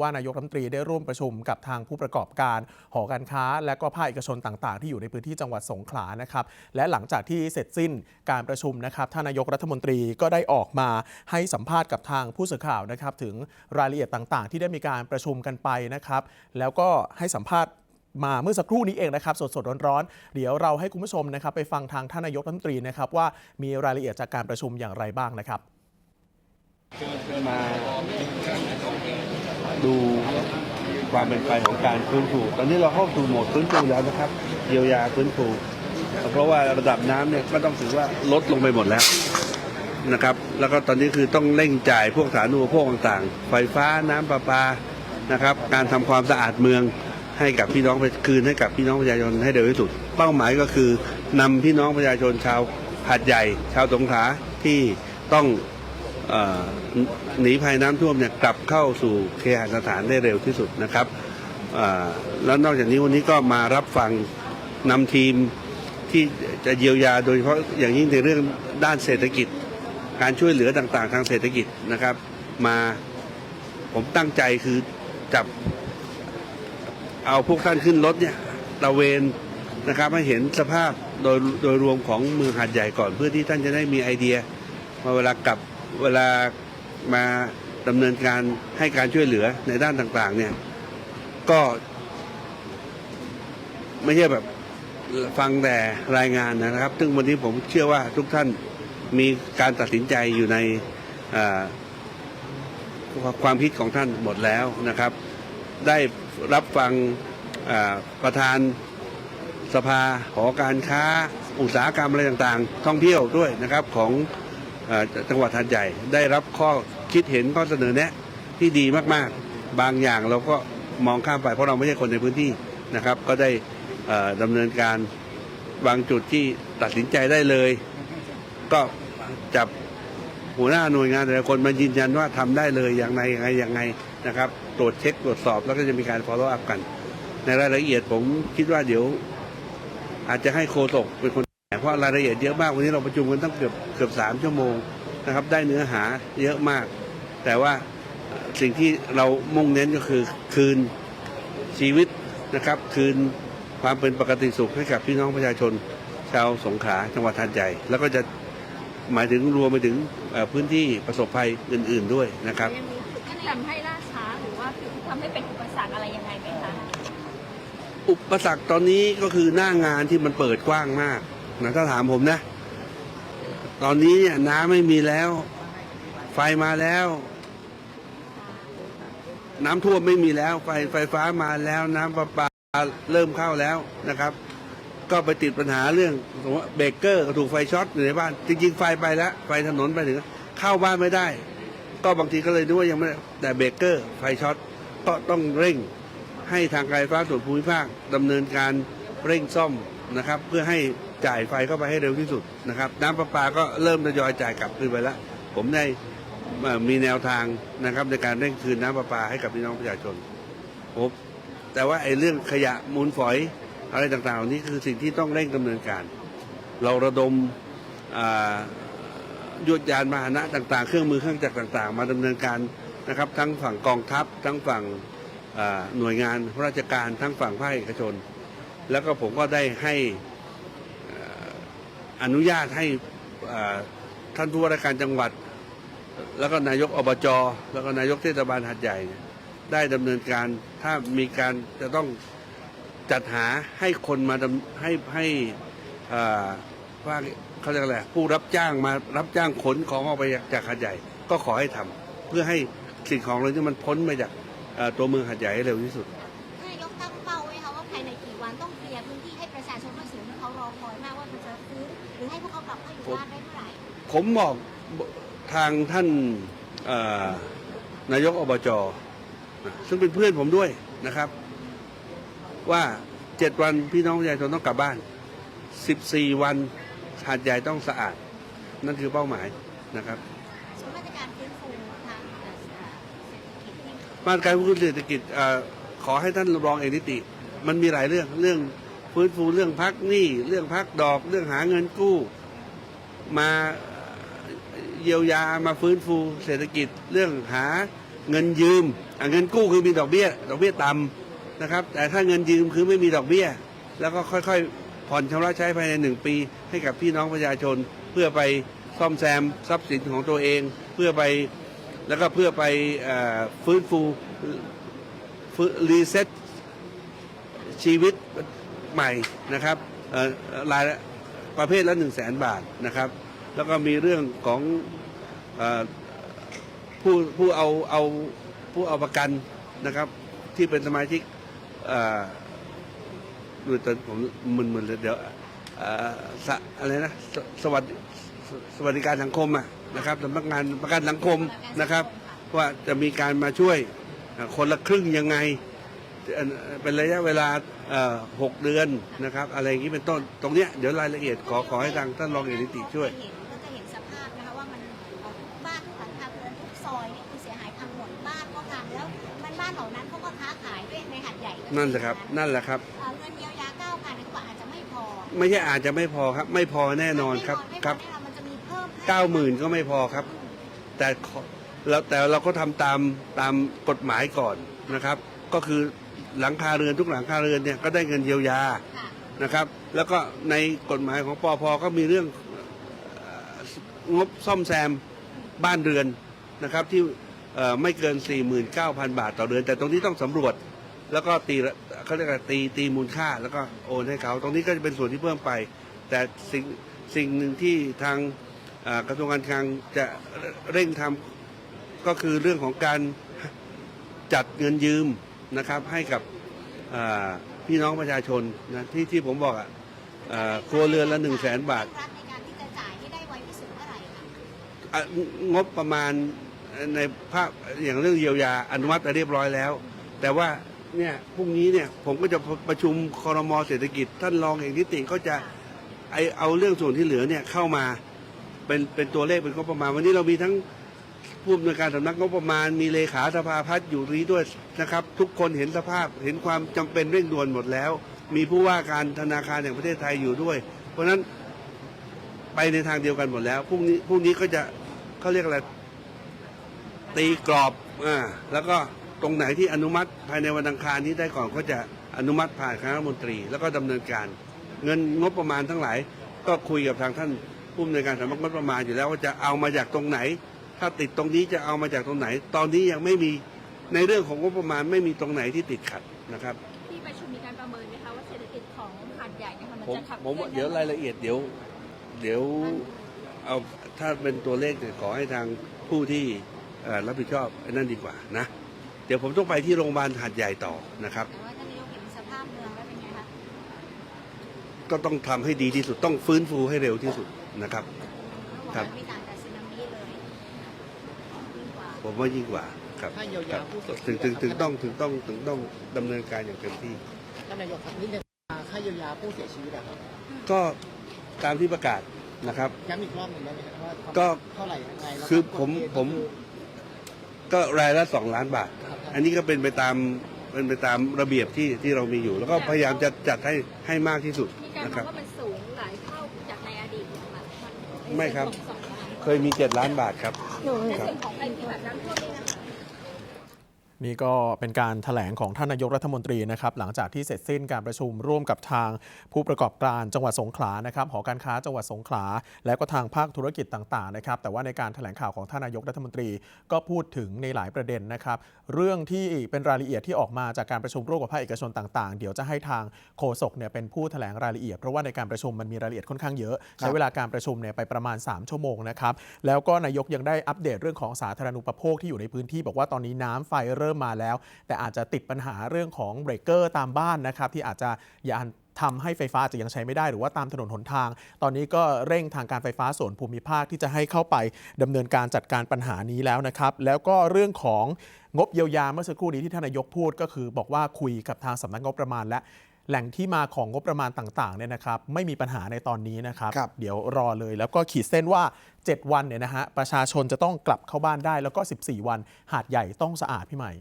ว่านายกรัฐมนตรีได้ร่วมประชุมกับทางผู้ประกอบการ หอการค้า และก็ภาคเอกชนต่างๆ ที่อยู่ในพื้นที่จังหวัดสงขลานะครับและหลังจากที่เสร็จสิ้นการประชุมนะครับท่านนายกรัฐมนตรีก็ได้ออกมาให้สัมภาษณ์กับทางผู้สื่อข่าวนะครับถึงรายละเอียดต่างๆ ที่ได้มีการประชุมกันไปนะครับแล้วก็ให้สัมภาษณ์มาเมื่อสักครู่นี้เองนะครับสดๆร้อนๆ เดี๋ยวเราให้คุณผู้ชมนะครับไปฟังทางท่านนายกรัฐมนตรีนะครับว่ามีรายละเอียดจากการประชุมอย่างไรบ้างนะครับ มา ดูความเป็นไปของการฟื้นฟู ตอนนี้เราเข้าสู่โหมดฟื้นฟูแล้วนะครับเยียวยาฟื้นฟู เพราะว่าระดับน้ำเนี่ยก็ต้องถือว่าลดลงไปหมดแล้วนะครับ แล้วก็ตอนนี้คือต้องเร่งจ่ายพวกสาธารณูปโภคต่างๆ ไฟฟ้าน้ำประปานะครับ การทำความสะอาดเมืองให้กับพี่น้องคืนให้กับพี่น้องประชาชนให้เร็วที่สุด เป้าหมายก็คือนำพี่น้องประชาชนชาวหาดใหญ่ ชาวสงขลาที่ต้อง หนีภัยน้ำท่วมเนี่ยกลับเข้าสู่เคหสถานได้เร็วที่สุดนะครับแล้วนอกจากนี้วันนี้ก็มารับฟังนำทีมที่จะเยียวยาโดยเฉพาะอย่างยิ่งในเรื่องด้านเศรษฐกิจ การช่วยเหลือต่างๆ ทางเศรษฐกิจนะครับ มาผมตั้งใจคือจับเอาพวกท่านขึ้นรถเนี่ยตระเวนนะครับให้เห็นสภาพโดยโดยรวมของเมืองหาดใหญ่ก่อนเพื่อที่ท่านจะได้มีไอเดียว่าเวลากลับ เวลามาดำเนินการให้การช่วยเหลือในด้านต่าง ๆ เนี่ย ก็ ไม่ใช่แบบฟังแต่รายงานนะครับ ซึ่งวันนี้ผมเชื่อว่าทุกท่านมีการตัดสินใจอยู่ในความคิดของท่านหมดแล้วนะครับ ได้รับฟังประธานสภาหอการค้า อุตสาหกรรมอะไรต่างๆ ท่องเที่ยวด้วยนะครับของ จังหวัดหาดใหญ่ ได้รับข้อคิดเห็นข้อเสนอแนะที่ดีมากๆ บางอย่างเราก็มองข้ามไปเพราะเราไม่ใช่คนในพื้นที่นะครับ ก็ได้เอ่อดำเนินการบางจุดที่ตัดสินใจได้เลย ก็จับหัวหน้าหน่วยงานแต่ละคนมายืนยันว่าทำได้เลยอย่างไรอย่างไรอย่างไงนะครับ ตรวจเช็คตรวจสอบแล้วก็จะมีการ follow up กัน ในรายละเอียดผมคิดว่าเดี๋ยว อาจจะให้โคศกเป็นคน เพราะรายละเอียดเยอะมากวันนี้เราประชุมกันตั้งเกือบเกือบสามชั่วโมงนะครับ ได้เนื้อหาเยอะมาก แต่ว่าสิ่งที่เรามุ่งเน้นก็คือคืนชีวิตนะครับ คืนความเป็นปกติสุขให้กับพี่น้องประชาชนชาวสงขลาจังหวัดหาดใหญ่แล้วก็จะหมายถึงรวมไปถึงเอ่อพื้นที่ประสบภัยอื่น ๆด้วยนะครับยังมีจุดที่ทำให้ล่าช้าหรือว่าจุดที่ทำให้เป็นอุปสรรคอะไรยังไงไหมคะอุปสรรคตอนนี้ก็คือหน้างานที่มันเปิดกว้างมาก นะถ้าถามผมนะ ตอนนี้เนี่ยน้ำไม่มีแล้ว ไฟมาแล้ว น้ำท่วมไม่มีแล้ว ไฟไฟฟ้ามาแล้ว น้ำประปาเริ่มเข้าแล้วนะครับ ก็ไปติดปัญหาเรื่องสมมติว่าเบรกเกอร์ถูกไฟช็อตอยู่ในบ้าน จริง ๆ ไฟไปแล้ว ไฟถนนไปถึง เข้าบ้านไม่ได้ ก็บางทีก็เลยนึกว่ายังไม่ได้แต่เบรกเกอร์ไฟช็อตก็ต้องเร่งให้ทางการไฟฟ้าส่วนภูมิภาคดำเนินการเร่งซ่อมนะครับ เพื่อให้ จ่ายไฟเข้าไปให้เร็วที่สุดนะครับ น้ำประปาก็เริ่มทยอยจ่ายกลับคืนไปแล้วผมได้มีแนวทางนะครับในการเร่งคืนน้ำประปาให้กับพี่น้องประชาชนผมแต่ว่าไอ้เรื่องขยะมูลฝอยอะไรต่างๆเหล่านี้คือสิ่งที่ต้องเร่งดำเนินการ เราระดมยวดยานพาหนะต่าง ๆ เครื่องมือเครื่องจักรต่าง ๆ มาดำเนินการนะครับ ทั้งฝั่งกองทัพ ทั้งฝั่งหน่วยงานราชการทั้งฝั่งภาคเอกชน แล้วก็ผมก็ได้ให้ อนุญาตให้ท่านผู้ว่าราชการจังหวัด แล้วก็นายกอบจแล้วก็นายกเทศบาลหาดใหญ่ ได้ดำเนินการถ้ามีการจะต้องจัดหาให้คนมาดำให้ให้อ่าว่าเขาเรียกอะไรผู้รับจ้างมารับจ้างขนของออกไปจากหาดใหญ่ ก็ขอให้ทำเพื่อให้สิ่งของเหล่านี้มันพ้นไปจากตัวเมืองหัดใหญ่ให้เร็วที่สุด คอยมากว่ามันจะฟื้นหรือให้พวกเขากลับมาอยู่บ้านได้เมื่อไหร่ผมบอกทางท่านเอ่อนายกอบจนะซึ่งเป็นเพื่อนผมด้วยนะครับ ว่าเจ็ดวันพี่น้องประชาชนต้องกลับบ้านสิบสี่วันหาดใหญ่ต้องสะอาด นั่นคือเป้าหมายนะครับส่วนมาตรการฟื้นฟูทางเอ่อเศรษฐกิจที่มาตรการฟื้นฟูเศรษฐกิจเอ่อขอให้ท่านรองเอกนิติ มันมีหลายเรื่องเรื่อง ฟื้นฟูเรื่องพักหนี้เรื่องพักดอกเรื่องหาเงินกู้ มาเยียวยามาฟื้นฟูเศรษฐกิจเรื่องหาเงินยืมเงินกู้คือมีดอกเบี้ย ดอกเบี้ยต่ำนะครับ แต่ถ้าเงินยืมคือไม่มีดอกเบี้ย แล้วก็ค่อยๆ ผ่อนชำระใช้ภายในหนึ่งปี ให้กับพี่น้องประชาชน เพื่อไปซ่อมแซมทรัพย์สินของตัวเอง เพื่อไปแล้วก็เพื่อไปอฟื้นฟูฟื้นรีเซ็ตชีวิต ใหม่นะครับรายประเภทละหนึ่งแสนบาทนะครับ แล้วก็มีเรื่องของอผู้ผู้เอาเอาผู้เอาประกันนะครับ ที่เป็นสมาชิกดูตอนผมมึนๆเลยเดี๋ยวอะอะไรนะสสวัสดิสวัสดิการสังคมอะนะครับสำนักงานประกันสังคมนะครับ ว่าจะมีการมาช่วยคนละครึ่งยังไง เอ่อเป็นระยะเวลาเอ่อหกเดือนนะครับ อะไรอย่างนี้เป็นต้นตรงเนี้ยเดี๋ยวรายละเอียดขอขอให้ทางท่านรองเอกนิติช่วย ก็จะเห็นก็จะเห็นสภาพนะคะว่ามันเอ่อทุกบ้านทุกหลังคาเรือนทุกซอยนี่คือเสียหายพังหมดบ้านก็พังแล้วบ้านบ้านเหล่านั้นเขาก็ค้าขายด้วยในหัดใหญ่ก็นั่นแหละครับ นั่นแหละครับ เอ่อเงินเยียวยาเก้าพันนี่ก็อาจจะไม่พอไม่ใช่อาจจะไม่พอครับ ไม่พอแน่นอนครับไม่พครับ แน่นอนมันจะมีเพิ่มให้เก้าหมื่นก็ไม่พอครับ แต่ขอเราแต่เราก็ทำตามตามกฎหมายก่อนนะครับ ก็คือ หลังคาเรือนทุกหลังคาเรือนเนี่ยก็ได้เงินเยียวยาค่ะนะครับ แล้วก็ในกฎหมายของปอพก็มีเรื่องเอ่องบซ่อมแซมบ้านเรือนนะครับที่เอ่อไม่เกิน 49,000 บาทต่อเดือน แต่ตรงนี้ต้องสำรวจ แล้วก็ตีละเขาเรียกว่าตีตีมูลค่าแล้วก็โอนให้เขา ตรงนี้ก็จะเป็นส่วนที่เพิ่มไป แต่สิ่งสิ่งหนึ่งที่ทางเอ่อกระทรวงการคลังจะเร่งทำก็คือเรื่องของการจัดเงินยืม นะครับให้กับเอ่อพี่น้องประชาชนนะที่ที่ผมบอกอะเอ่อครัวเรือนละหนึ่งแสนบาทรัฐในการที่จะจ่ายให้ได้ไวที่สุดเมื่อไหร่คะอะงบประมาณในภาพอย่างเรื่องเยียวยาอนุมัติไปเรียบร้อยแล้ว แต่ว่าเนี่ยพรุ่งนี้เนี่ยผมก็จะประชุมคอรมอเศรษฐกิจ ท่านรองเอกนิติก็จะไอเอาเรื่องส่วนที่เหลือเนี่ยเข้ามาเป็นเป็นตัวเลขเป็นงบประมาณวันนี้เรามีทั้ง ผู้อำนวยการสำนักงบประมาณมีเลขาสภาพัฒน์อยู่นี้ด้วยนะครับ ทุกคนเห็นสภาพเห็นความจำเป็นเร่งด่วนหมดแล้ว มีผู้ว่าการธนาคารแห่งประเทศไทยอยู่ด้วย เพราะฉะนั้นไปในทางเดียวกันหมดแล้วพรุ่งนี้พรุ่งนี้ก็จะเขาเรียกอะไรตีกรอบอ่าแล้วก็ตรงไหนที่อนุมัติภายในวันอังคารนี้ได้ก่อนก็จะอนุมัติผ่านคณะรัฐมนตรี แล้วก็ดำเนินการ เงินงบประมาณทั้งหลาย ก็คุยกับทางท่านผู้อำนวยการสำนักงบประมาณอยู่แล้วว่าจะเอามาจากตรงไหน ถ้าติดตรงนี้จะเอามาจากตรงไหน ตอนนี้ยังไม่มีในเรื่องของงบประมาณไม่มีตรงไหนที่ติดขัดนะครับที่ประชุมมีการประเมินไหมคะว่าเศรษฐกิจของหาดใหญ่เนี่ยค่ะมันผมจะขับผมเคลื่อนเดี๋ยวรายละเอียดเดี๋ยว เดี๋ยวเอาถ้าเป็นตัวเลขเนี่ยขอให้ทางผู้ที่เอ่อรับผิดชอบไอ้นั่นดีกว่านะ เดี๋ยวผมต้องไปที่โรงพยาบาลหาดใหญ่ต่อนะครับ แต่ว่าท่านนายกเห็นสภาพเมืองแล้วเป็นไงคะก็ต้องทำให้ดีที่สุดต้องฟื้นฟูให้เร็วที่สุดนะครับครับไม่ต่างจากสึนามิเลยยิ่งกว่า ผมว่ายิ่งกว่าครับถ้าเยียวยาผู้เสียชีถึวิงตถึงถึงนะครับ ต้องถึงต้องถึงต้องดำเนินการอย่างเต็มที่ ท่านนายกครับนิดนึงค่าเยียวยาผู้เสียชีวิตอะครับก็ตามที่ประกาศนะครับ ย้ำอีกรอบหนึ่งได้ไหมครับว่าก็เท่าไหร่ยังไงแล้วคือก็ผมกฎเกณฑ์ผมก็คือก็รายละสองล้านบาท ครับอันนี้ก็เป็นไปตามเป็นไปตามระเบียบที่ที่เรามีอยู่ แล้วก็พยายามจะจัดให้ให้มากที่สุดมีการนะบคอรับกว่ามันสูงหลายเท่าจากในอดีตเนี่ยค่ะมันไม่ครับ สองล้าน เคยมีเจ็ดล้านบาทครับในครับส่วนของไอ้ที่แบบน้ำท่วมนี่นะคะ นี่ก็เป็นการถแถลงของท่านนายกรัฐมนตรีนะครับหลังจากที่เสร็จสิ้นการประชุมร่วมกับทางผู้ประกอบการจังหวัดสงขลานะครับหอการค้าจังหวัดสงขลา และก็ทางภาคธุรกิจต่างๆนะครับแต่ว่าในการถแถลงข่าวของท่านนายกรัฐมนตรี ก็พูดถึงในหลายประเด็นนะครับเรื่องที่เป็นรายละเอียดที่ออกมาจากการประชุมร่วมกับภาคเอกชนต่างๆ เดี๋ยวจะให้ทางโฆษกเนี่ยเป็นผู้แถลงรายละเอียดเพราะว่าในการประชุมมันมีรายละเอียดค่อนข้างเยอะ ใช้เวลาการประชุมเนี่ยไปประมาณ 3 ชั่วโมงนะครับแล้วก็นายกยังได้อัปเดตเรื่องของสาธารณูปโภคที่อยู่ในพื้นที่บอกว่าตอนนี้น้ำไฟเรริ่มมาแล้ว แต่อาจจะติดปัญหาเรื่องของเบรกเกอร์ตามบ้านนะครับที่อาจจะยานทำให้ไฟฟ้าจะยังใช้ไม่ได้หรือว่าตามถนนหนทาง ตอนนี้ก็เร่งทางการไฟฟ้าส่วนภูมิภาคที่จะให้เข้าไปดำเนินการจัดการปัญหานี้แล้วนะครับ แล้วก็เรื่องของงบเยียวยาเมื่อสักครู่นี้ที่ท่านนายกพูดก็คือ บอกว่าคุยกับทางสำนักงบประมาณและ แหล่งที่มาของงบประมาณต่างๆเนี่ยนะครับไม่มีปัญหาในตอนนี้นะครับ ครับ เดี๋ยวรอเลยแล้วก็ขีดเส้นว่า 7 วันเนี่ยนะฮะประชาชนจะต้องกลับเข้าบ้านได้แล้วก็ 14 วันหาดใหญ่ต้องสะอาดพี่ใหม่